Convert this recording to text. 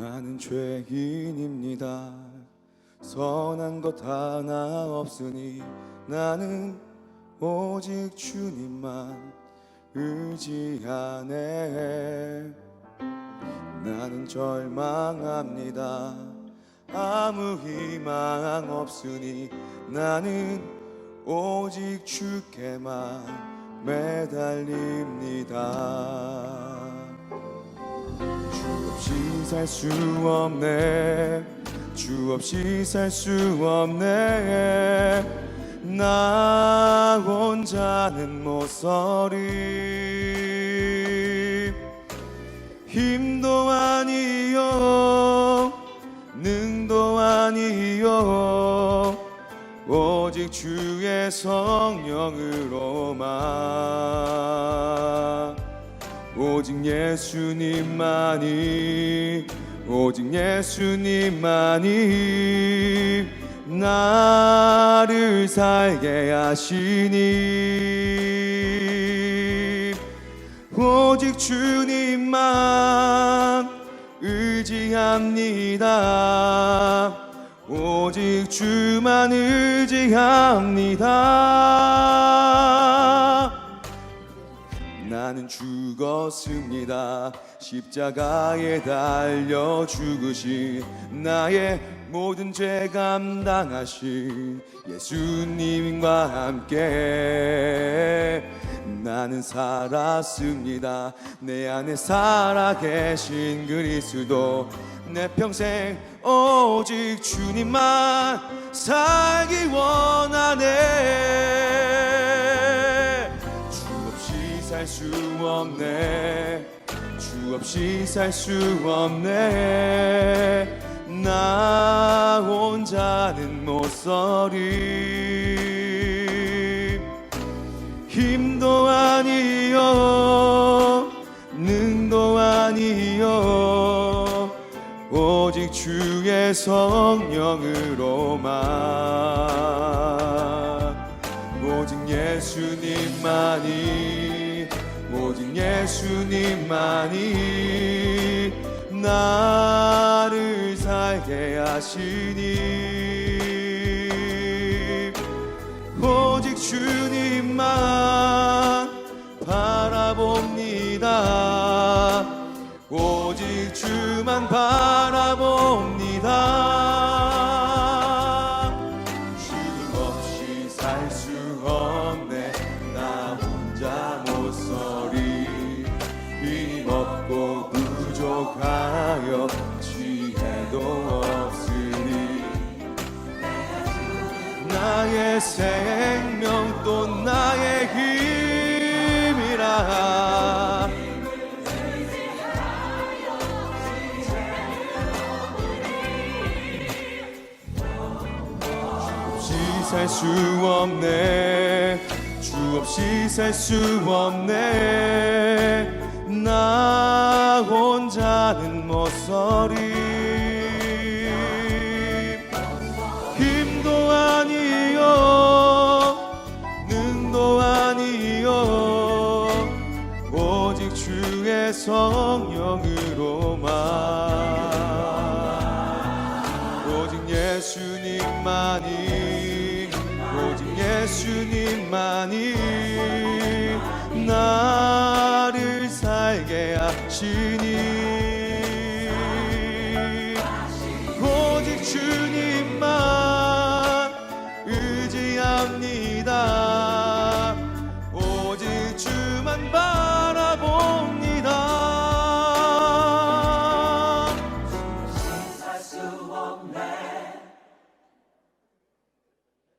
나는 죄인입니다. 선한 것 하나 없으니 나는 오직 주님만 의지하네. 나는 절망합니다. 아무 희망 없으니 나는 오직 주께만 매달립니다. 살 수 없네. 주 없이 살 수 없네. 나 혼자는 못 서리. 힘도 아니요. 능도 아니요. 오직 주의 성령으로만 오직 예수님만이 오직 예수님만이 나를 살게 하시니. 오직 주님만 의지합니다. 오직 주만 의지합니다 나는 죽었습니다. 십자가에 달려 죽으신 나의 모든 죄 감당하신 예수님과 함께 나는 살았습니다. 내 안에 살아계신 그리스도 내 평생 오직 주님만 살기 원하네. 살 수 없네. 주 없이 살 수 없네. 나 혼자는 못 서리 힘도 아니요. 능도 아니요. 오직 주의 성령으로만. 오직 예수님만이 예수님만이 나를 살게 하시니 오직 주님만 바라봅니다. 오직 주만 바라 없고 부족하여 지혜도 없으니 나의 생명 또 나의 힘이라. 없이 살수 없네. 주 없이 살 수 없네 나 혼자는 못 서리 힘도 아니요 능도 아니요. 오직 주의 성령으로만. 오직 예수님만이 오직 예수님만이 신이